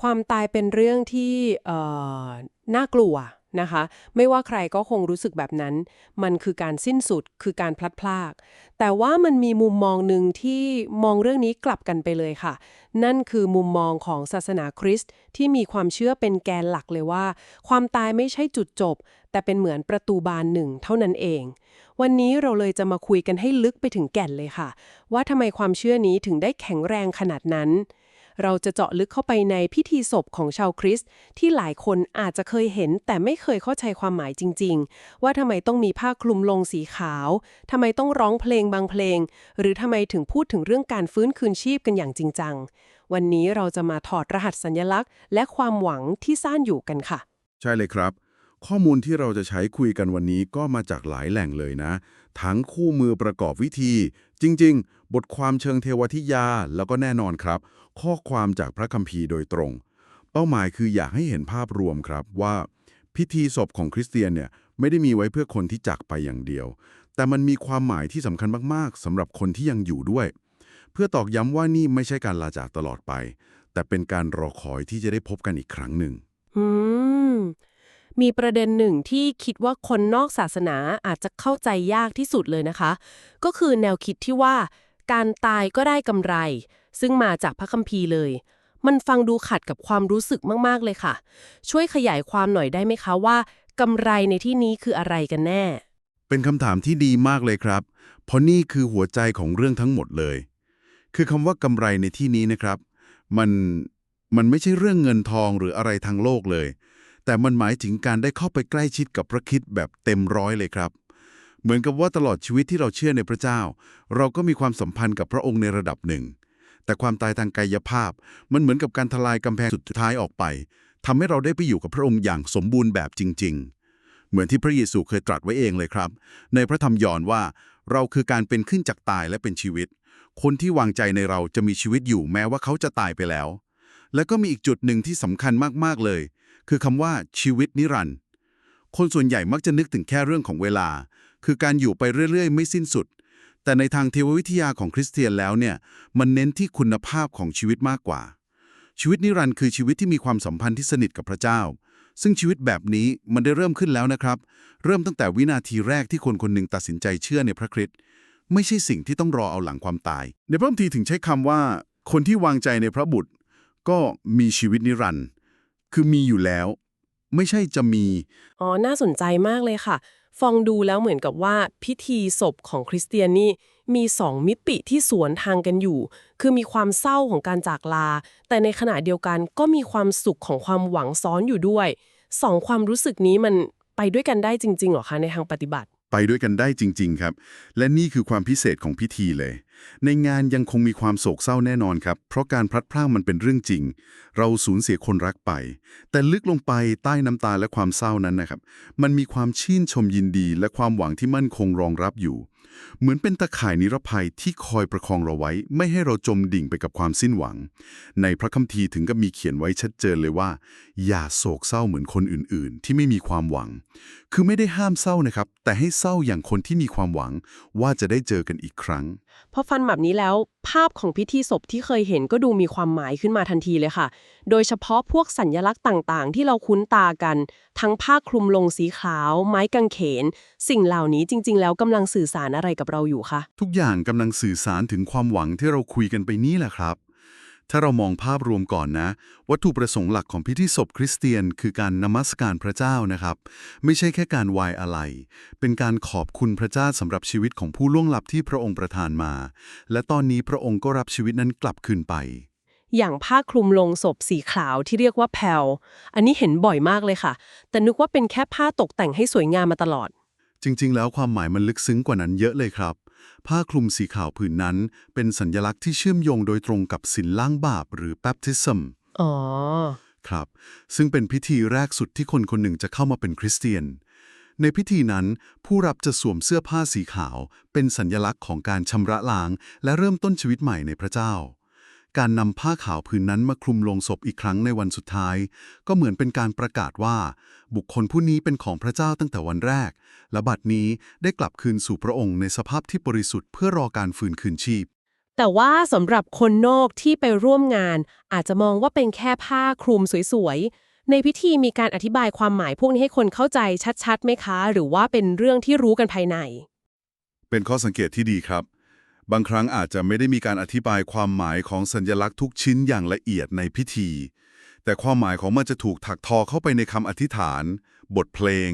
ความตายเป็นเรื่องที่น่ากลัวนะคะ ไม่ว่าใครก็คงรู้สึกแบบนั้น มันคือการสิ้นสุดคือการพลัดพราก แต่ว่ามันมีมุมมองหนึ่งที่มองเรื่องนี้กลับกันไปเลยค่ะ นั่นคือมุมมองของศาสนาคริสต์ที่มีความเชื่อเป็นแกนหลักเลยว่า ความตายไม่ใช่จุดจบ แต่เป็นเหมือนประตูบานหนึ่งเท่านั้นเอง วันนี้เราเลยจะมาคุยกันให้ลึกไปถึงแก่นเลยค่ะ ว่าทำไมความเชื่อนี้ถึงได้แข็งแรงขนาดนั้น เราจะเจาะลึกเข้าไปในพิธีศพของชาวคริสต์ที่หลายคนอาจจะเคยเห็น แต่ไม่เคยเข้าใจความหมายจริง ๆ ว่าทำไมต้องมีผ้าคลุมลงสีขาวทำไมต้องร้องเพลงบางเพลง หรือทำไมถึงพูดถึงเรื่องการฟื้นคืนชีพกันอย่างจริงจังวันนี้เราจะมาถอดรหัสสัญลักษณ์ และความหวังที่ซ่านอยู่กันค่ะ ใช่เลยครับ ข้อมูลที่เราจะใช้คุยกันวันนี้ก็มาจากหลายแหล่งเลยนะ ทั้งคู่มือประกอบวิธี จริงๆ บทความเชิงเทวทิยา แล้วก็แน่นอนครับ ข้อความจากพระคัมภีร์โดยตรง เป้าหมายคืออยากให้เห็นภาพรวมครับว่า พิธีศพของคริสเตียนเนี่ยไม่ได้มีไว้เพื่อคนที่จากไปอย่างเดียว แต่มันมีความหมายที่สำคัญมากๆสำหรับคนที่ยังอยู่ด้วย เพื่อตอกย้ำว่านี่ไม่ใช่การลาจากตลอดไป แต่เป็นการรอคอยที่จะได้พบกันอีกครั้งหนึ่งอืมมีประเด็นหนึ่งที่คิดว่าคนนอกศาสนาอาจจะเข้าใจยากที่สุดเลยนะคะ ก็คือแนวคิดที่ว่า การตายก็ได้กำไร ซึ่งมาจากพระคัมภีร์เลย มันฟังดูขัดกับความรู้สึกมากๆเลยค่ะ ช่วยขยายความหน่อยได้ไหมคะว่ากำไรในที่นี้คืออะไรกันแน่ เป็นคำถามที่ดีมากเลยครับ เพราะนี่คือหัวใจของเรื่องทั้งหมดเลย คือคำว่ากำไรในที่นี้นะครับ มันมันไม่ใช่เรื่องเงินทองหรืออะไรทางโลกเลย แต่มันหมายถึงการได้เข้าไปใกล้ชิดกับพระคิดแบบเต็มร้อยเลยครับ เหมือนกับว่าตลอดชีวิตที่เราเชื่อในพระเจ้า เราก็มีความสัมพันธ์กับพระองค์ในระดับหนึ่ง แต่ความตายทางกายภาพ มันเหมือนกับการทลายกำแพงสุดท้ายออกไปทำให้เราได้ไปอยู่กับพระองค์อย่างสมบูรณ์แบบจริง ๆ เหมือนที่พระเยซูเคยตรัสไว้เองเลยครับ ในพระธรรมยอห์นว่า เราคือการเป็นขึ้นจากตายและเป็นชีวิต คนที่วางใจในเราจะมีชีวิตอยู่แม้ว่าเขาจะตายไปแล้ว และก็มีอีกจุดหนึ่งที่สำคัญมากๆเลย คือคำว่าชีวิตนิรันดร์ คนส่วนใหญ่มักจะนึกถึงแค่เรื่องของเวลา คือการอยู่ไปเรื่อย ๆ ไม่สิ้นสุด แต่ในทางเทววิทยาของคริสเตียนแล้วเนี่ย มันเน้นที่คุณภาพของชีวิตมากกว่า ชีวิตนิรันดร์คือชีวิตที่มีความสัมพันธ์ที่สนิทกับพระเจ้า ซึ่งชีวิตแบบนี้มันได้เริ่มขึ้นแล้วนะครับ เริ่มตั้งแต่วินาทีแรกที่คนคนหนึ่งตัดสินใจเชื่อในพระคริสต์ไม่ใช่สิ่งที่ต้องรอเอาหลังความตาย ในพระคัมภีร์ถึงใช้คำว่า คนที่วางใจในพระบุตร ก็มีชีวิตนิรันดร์คือมีอยู่แล้ว ไม่ใช่จะมี อ๋อ น่าสนใจมากเลยค่ะฟองดูแล้วเหมือนกับว่าพิธีศพของคริสเตียนนี่มีสองมิติที่สวนทางกันอยู่ คือมีความเศร้าของการจากลา แต่ในขณะเดียวกันก็มีความสุขของความหวังซ้อนอยู่ด้วย สองความรู้สึกนี้มันไปด้วยกันได้จริงๆเหรอคะในทางปฏิบัติ ไปด้วยกันได้จริง ๆ ครับ และนี่คือความพิเศษของพิธีเลย ในงานยังคงมีความโศกเศร้าแน่นอนครับ เพราะการพลัดพรากมันเป็นเรื่องจริง เราสูญเสียคนรักไป แต่ลึกลงไปใต้น้ำตาและความเศร้านั้นนะครับ มันมีความชื่นชมยินดี และความหวังที่มั่นคงรองรับอยู่ เหมือนเป็นตะข่ายนิรภัยที่คอยประคองเราไว้ ไม่ให้เราจมดิ่งไปกับความสิ้นหวัง ในพระคัมภีร์ถึงกับมีเขียนไว้ชัดเจนเลยว่า อย่าโศกเศร้าเหมือนคนอื่น ๆ ที่ไม่มีความหวัง คือไม่ได้ห้ามเศร้านะครับ แต่ให้เศร้าอย่างคนที่มีความหวังว่าจะได้เจอกันอีกครั้งพอฟันแบบนี้แล้ว ภาพของพิธีศพที่เคยเห็นก็ดูมีความหมายขึ้นมาทันทีเลยค่ะ โดยเฉพาะพวกสัญญลักษณ์ต่างๆ ที่เราคุ้นตากัน ทั้งผ้าคลุมลงสีขาว ไม้กางเขน สิ่งเหล่านี้จริง ๆ แล้วกำลังสื่อสารอะไรกับเราอยู่คะทุกอย่างกำลังสื่อสารถึงความหวังที่เราคุยกันไปนี่แหละครับ ถ้าเรามองภาพรวมก่อนนะ วัตถุประสงค์หลักของพิธีศพคริสเตียน คือการนมัสการพระเจ้านะครับ ไม่ใช่แค่การวายอะไร เป็นการขอบคุณพระเจ้าสำหรับชีวิตของผู้ล่วงลับที่พระองค์ประทานมา และตอนนี้พระองค์ก็รับชีวิตนั้นกลับคืนไป อย่างผ้าคลุมลงศพสีขาวที่เรียกว่าแพลอันนี้เห็นบ่อยมากเลยค่ะ แต่นึกว่าเป็นแค่ผ้าตกแต่งให้สวยงามมาตลอด จริง ๆ แล้วความหมายมันลึกซึ้งกว่านั้นเยอะเลยครับ ผ้าคลุมสีขาวผืนนั้น เป็นสัญลักษณ์ที่เชื่อมโยงโดยตรงกับศีลล้างบาปหรือ baptism อ๋อ ครับ ซึ่งเป็นพิธีแรกสุดที่คนคนหนึ่งจะเข้ามาเป็นคริสเตียน ในพิธีนั้น ผู้รับจะสวมเสื้อผ้าสีขาว เป็นสัญญลักษณ์ของการชำระล้าง และเริ่มต้นชีวิตใหม่ในพระเจ้า การนำผ้าขาวผืนนั้นมาคลุมลงศพอีกครั้งในวันสุดท้าย ก็เหมือนเป็นการประกาศว่า บุคคลผู้นี้เป็นของพระเจ้าตั้งแต่วันแรก และบัดนี้ได้กลับคืนสู่พระองค์ในสภาพที่บริสุทธิ์เพื่อรอการฟื้นคืนชีพ แต่ว่าสำหรับคนนอกที่ไปร่วมงาน อาจจะมองว่าเป็นแค่ผ้าคลุมสวยๆในพิธีมีการอธิบายความหมายพวกนี้ให้คนเข้าใจชัดๆไหมคะ หรือว่าเป็นเรื่องที่รู้กันภายใน เป็นข้อสังเกตที่ดีครับ บางครั้งอาจจะไม่ได้มีการอธิบายความหมายของสัญลักษณ์ทุกชิ้นอย่างละเอียดในพิธี แต่ความหมายของมันจะถูกถักทอเข้าไปในคำอธิษฐาน บทเพลง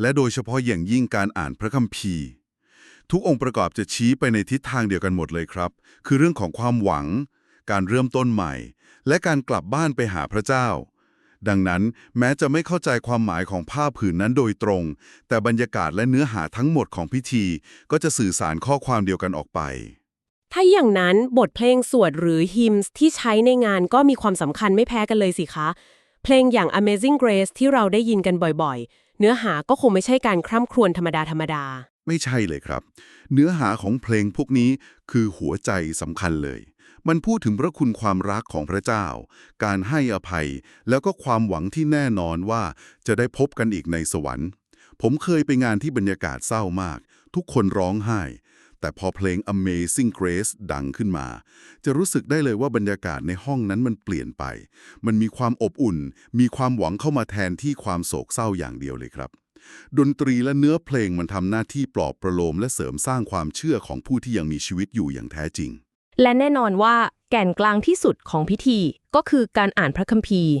และโดยเฉพาะอย่างยิ่งการอ่านพระคัมภีร์ ทุกองค์ประกอบจะชี้ไปในทิศทางเดียวกันหมดเลยครับ คือเรื่องของความหวัง การเริ่มต้นใหม่ และการกลับบ้านไปหาพระเจ้า ดังนั้นแม้จะไม่เข้าใจความหมายของผ้าผืนนั้นโดยตรง แต่บรรยากาศและเนื้อหาทั้งหมดของพิธี ก็จะสื่อสารข้อความเดียวกันออกไป ถ้าอย่างนั้นบทเพลงสวดหรือฮิมส์ที่ใช้ในงานก็มีความสำคัญไม่แพ้กันเลยสิคะ เพลงอย่าง Amazing Grace ที่เราได้ยินกันบ่อยๆ เนื้อหาก็คงไม่ใช่การคร่ำครวญธรรมดาธรรมดา ไม่ใช่เลยครับ เนื้อหาของเพลงพวกนี้คือหัวใจสำคัญเลย มันพูดถึงพระคุณความรักของพระเจ้า การให้อภัย แล้วก็ความหวังที่แน่นอนว่าจะได้พบกันอีกในสวรรค์ ผมเคยไปงานที่บรรยากาศเศร้ามาก ทุกคนร้องไห้ แต่พอเพลง Amazing Grace ดังขึ้นมา จะรู้สึกได้เลยว่าบรรยากาศในห้องนั้นมันเปลี่ยนไป มันมีความอบอุ่น มีความหวังเข้ามาแทนที่ความโศกเศร้าอย่างเดียวเลยครับดนตรีและเนื้อเพลงมันทำหน้าที่ปลอบประโลมและเสริมสร้างความเชื่อของผู้ที่ยังมีชีวิตอยู่อย่างแท้จริง และแน่นอนว่าแก่นกลางที่สุดของพิธีก็คือการอ่านพระคัมภีร์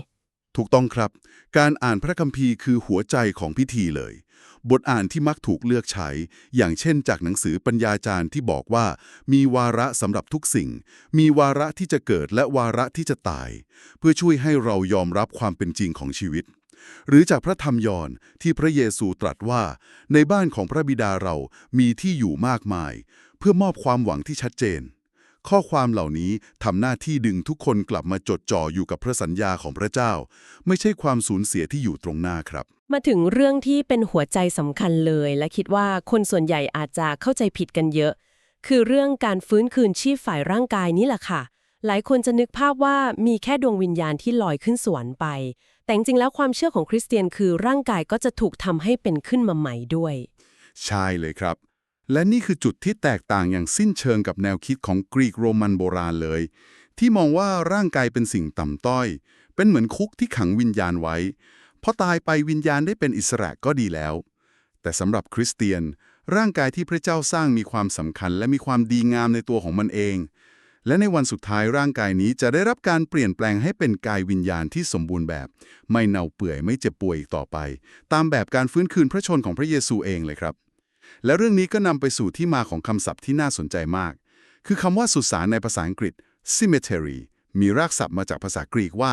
ถูกต้องครับ การอ่านพระคัมภีร์คือหัวใจของพิธีเลย บทอ่านที่มักถูกเลือกใช้ อย่างเช่นจากหนังสือปัญญาจารย์ที่บอกว่า มีวาระสำหรับทุกสิ่ง มีวาระที่จะเกิดและวาระที่จะตาย เพื่อช่วยให้เรายอมรับความเป็นจริงของชีวิต หรือจากพระธรรมยอนที่พระเยซูตรัสว่า ในบ้านของพระบิดาเรามีที่อยู่มากมาย เพื่อมอบความหวังที่ชัดเจน ข้อความเหล่านี้ทำหน้าที่ดึงทุกคนกลับมาจดจ่ออยู่กับพระสัญญาของพระเจ้า ไม่ใช่ความสูญเสียที่อยู่ตรงหน้าครับ มาถึงเรื่องที่เป็นหัวใจสำคัญเลย และคิดว่าคนส่วนใหญ่อาจจะเข้าใจผิดกันเยอะ คือเรื่องการฟื้นคืนชีพฝ่ายร่างกายนี่แหละค่ะ หลายคนจะนึกภาพว่ามีแค่ดวงวิญญาณที่ลอยขึ้นสวรรค์ไป แต่จริงๆแล้วความเชื่อของคริสเตียนคือร่างกายก็จะถูกทำให้เป็นขึ้นมาใหม่ด้วย ใช่เลยครับ และนี่คือจุดที่แตกต่างอย่างสิ้นเชิงกับแนวคิดของกรีกโรมันโบราณเลย ที่มองว่าร่างกายเป็นสิ่งต่ำต้อย เป็นเหมือนคุกที่ขังวิญญาณไว้พอตายไปวิญญาณได้เป็นอิสระก็ดีแล้ว แต่สำหรับคริสเตียน ร่างกายที่พระเจ้าสร้างมีความสำคัญและมีความดีงามในตัวของมันเอง และในวันสุดท้ายร่างกายนี้จะได้รับการเปลี่ยนแปลงให้เป็นกายวิญญาณที่สมบูรณ์แบบ ไม่เน่าเปื่อยไม่เจ็บป่วยอีกต่อไป ตามแบบการฟื้นคืนพระชนของพระเยซูเองเลยครับ และเรื่องนี้ก็นำไปสู่ที่มาของคำศัพท์ที่น่าสนใจมาก คือคำว่าสุสานในภาษาอังกฤษ cemetery มีรากศัพท์มาจากภาษากรีกว่า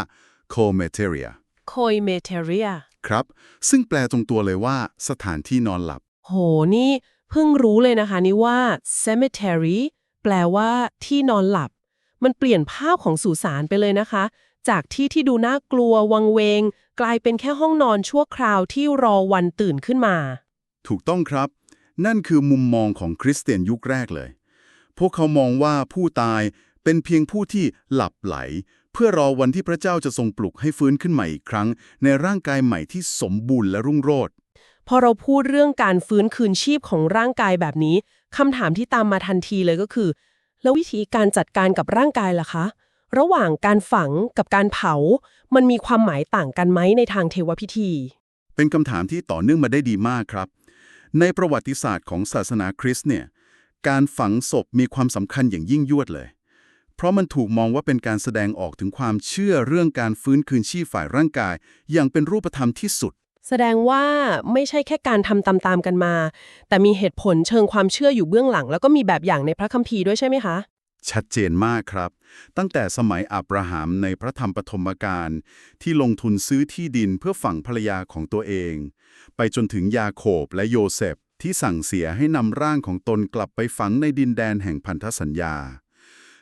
cometeria c o i m e t e r i a ครับ ซึ่งแปลตรงตัวเลยว่า สถานที่นอนหลับ โห นี่เพิ่งรู้เลยนะคะนี่ว่า cemetery แปลว่า ที่นอนหลับ มันเปลี่ยนภาพของสุสานไปเลยนะคะ จากที่ที่ดูน่ากลัววังเวง กลายเป็นแค่ห้องนอนชั่วคราวที่รอวันตื่นขึ้นมา ถูกต้องครับ นั่นคือมุมมองของคริสเตียนยุคแรกเลย พวกเขามองว่าผู้ตายเป็นเพียงผู้ที่หลับไหล เพื่อรอวันที่พระเจ้าจะทรงปลุกให้ฟื้นขึ้นใหม่อีกครั้ง ในร่างกายใหม่ที่สมบูรณ์และรุ่งโรจน์พอเราพูดเรื่องการฟื้นคืนชีพของร่างกายแบบนี้คำถามที่ตามมาทันทีเลยก็คือ แล้ววิธีการจัดการกับร่างกายล่ะคะ ระหว่างการฝังกับการเผา มันมีความหมายต่างกันไหมในทางเทวพิธี เป็นคำถามที่ต่อเนื่องมาได้ดีมากครับ ในประวัติศาสตร์ของศาสนาคริสต์เนี่ย การฝังศพมีความสำคัญอย่างยิ่งยวดเลย เพราะมันถูกมองว่าเป็นการแสดงออกถึงความเชื่อเรื่องการฟื้นคืนชีพฝ่ายร่างกาย อย่างเป็นรูปธรรมที่สุด แสดงว่าไม่ใช่แค่การทำตามๆกันมา แต่มีเหตุผลเชิงความเชื่ออยู่เบื้องหลัง แล้วก็มีแบบอย่างในพระคัมภีร์ด้วยใช่ไหมคะ ชัดเจนมากครับ ตั้งแต่สมัยอับราฮัมในพระธรรมปฐมกาลที่ลงทุนซื้อที่ดินเพื่อฝังภรรยาของตัวเอง ไปจนถึงยาโคบและโยเซฟที่สั่งเสียให้นำร่างของตนกลับไปฝังในดินแดนแห่งพันธสัญญา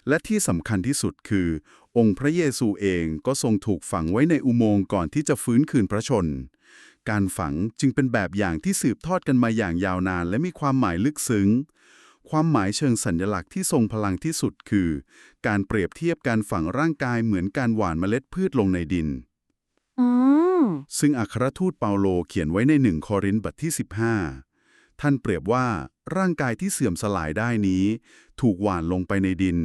และที่สำคัญที่สุดคือ องค์พระเยซูเองก็ทรงถูกฝังไว้ในอุโมงค์ก่อนที่จะฟื้นคืนพระชน การฝังจึงเป็นแบบอย่างที่สืบทอดกันมาอย่างยาวนานและมีความหมายลึกซึ้ง ความหมายเชิงสัญลักษณ์ที่ทรงพลังที่สุดคือ การเปรียบเทียบการฝังร่างกายเหมือนการหว่านเมล็ดพืชลงในดินอืมซึ่งอัครทูตเปาโลเขียนไว้ในหนึ่งโครินธ์บทที่ 15 ท่านเปรียบว่าร่างกายที่เสื่อมสลายได้นี้ ถูกหว่านลงไปในดิน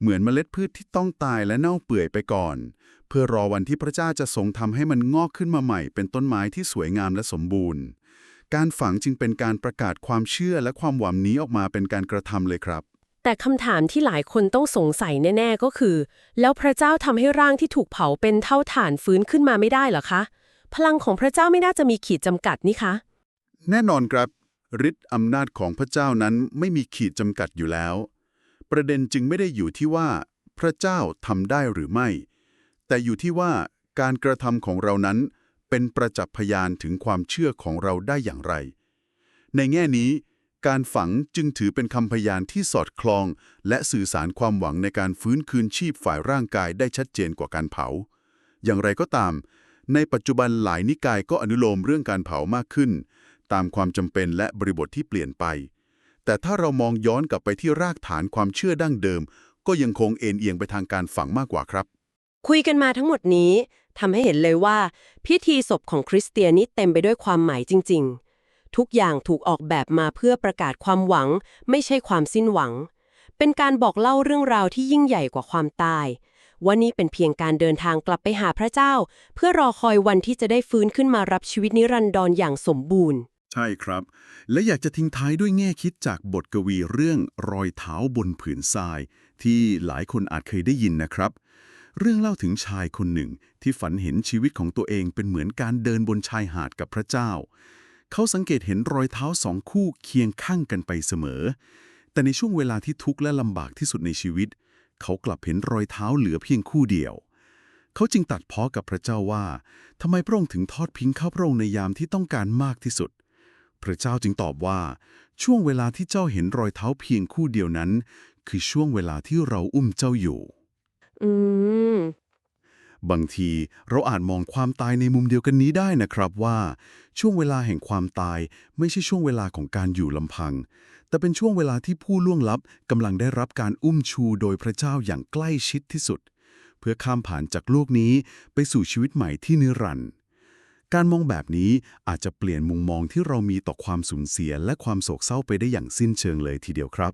เหมือนเมล็ดพืชที่ต้องตายและเน่าเปื่อยไปก่อน เพื่อรอวันที่พระเจ้าจะทรงทำให้มันงอกขึ้นมาใหม่เป็นต้นไม้ที่สวยงามและสมบูรณ์ การฝังจึงเป็นการประกาศความเชื่อและความหวังนี้ออกมาเป็นการกระทำเลยครับ แต่คำถามที่หลายคนต้องสงสัยแน่ ๆ ก็คือ แล้วพระเจ้าทำให้ร่างที่ถูกเผาเป็นเท่าฐานฟื้นขึ้นมาไม่ได้เหรอคะ พลังของพระเจ้าไม่น่าจะมีขีดจำกัดนี่คะ แน่นอนครับฤทธิ์อำนาจของพระเจ้านั้นไม่มีขีดจำกัดอยู่แล้ว ประเด็นจึงไม่ได้อยู่ที่ว่า พระเจ้าทำได้หรือไม่ แต่อยู่ที่ว่าการกระทำของเรานั้น เป็นประจักษ์พยานถึงความเชื่อของเราได้อย่างไร ในแง่นี้ การฝังจึงถือเป็นคำพยานที่สอดคล้อง และสื่อสารความหวังในการฟื้นคืนชีพฝ่ายร่างกายได้ชัดเจนกว่าการเผา อย่างไรก็ตาม ในปัจจุบันหลายนิกายก็อนุโลมเรื่องการเผามากขึ้น ตามความจำเป็นและบริบทที่เปลี่ยนไป แต่ถ้าเรามองย้อนกลับไปที่รากฐานความเชื่อดั้งเดิม ก็ยังคงเอ็นเอียงไปทางการฝังมากกว่าครับ คุยกันมาทั้งหมดนี้ทำให้เห็นเลยว่า พิธีศพของคริสเตียนนี่เต็มไปด้วยความหมายจริง ๆ ทุกอย่างถูกออกแบบมาเพื่อประกาศความหวัง ไม่ใช่ความสิ้นหวัง เป็นการบอกเล่าเรื่องราวที่ยิ่งใหญ่กว่าความตาย ว่านี่เป็นเพียงการเดินทางกลับไปหาพระเจ้า เพื่อรอคอยวันที่จะได้ฟื้นขึ้นมารับชีวิตนิรันดรอย่างสมบูรณ์ ใช่ครับ และอยากจะทิ้งท้ายด้วยแง่คิดจากบทกวีเรื่องรอยเท้าบนผืนทราย ที่หลายคนอาจเคยได้ยินนะครับ เรื่องเล่าถึงชายคนหนึ่งที่ฝันเห็นชีวิตของตัวเองเป็นเหมือนการเดินบนชายหาดกับพระเจ้า เขาสังเกตเห็นรอยเท้าสองคู่เคียงข้างกันไปเสมอ แต่ในช่วงเวลาที่ทุกข์และลำบากที่สุดในชีวิต เขากลับเห็นรอยเท้าเหลือเพียงคู่เดียว เขาจึงตัดพ้อกับพระเจ้าว่าทำไมพระองค์ถึงทอดพิงข้าพระองค์ในยามที่ต้องการมากที่สุดพระเจ้าจึงตอบว่า ช่วงเวลาที่เจ้าเห็นรอยเท้าเพียงคู่เดียวนั้น คือช่วงเวลาที่เราอุ้มเจ้าอยู่ อืม บางทีเราอาจมองความตายในมุมเดียวกันนี้ได้นะครับว่า ช่วงเวลาแห่งความตายไม่ใช่ช่วงเวลาของการอยู่ลำพัง แต่เป็นช่วงเวลาที่ผู้ล่วงลับกำลังได้รับการอุ้มชูโดยพระเจ้าอย่างใกล้ชิดที่สุด เพื่อข้ามผ่านจากโลกนี้ไปสู่ชีวิตใหม่ที่นิรันดร์การมองแบบนี้อาจจะเปลี่ยนมุมมองที่เรามีต่อความสูญเสียและความโศกเศร้าไปได้อย่างสิ้นเชิงเลยทีเดียวครับ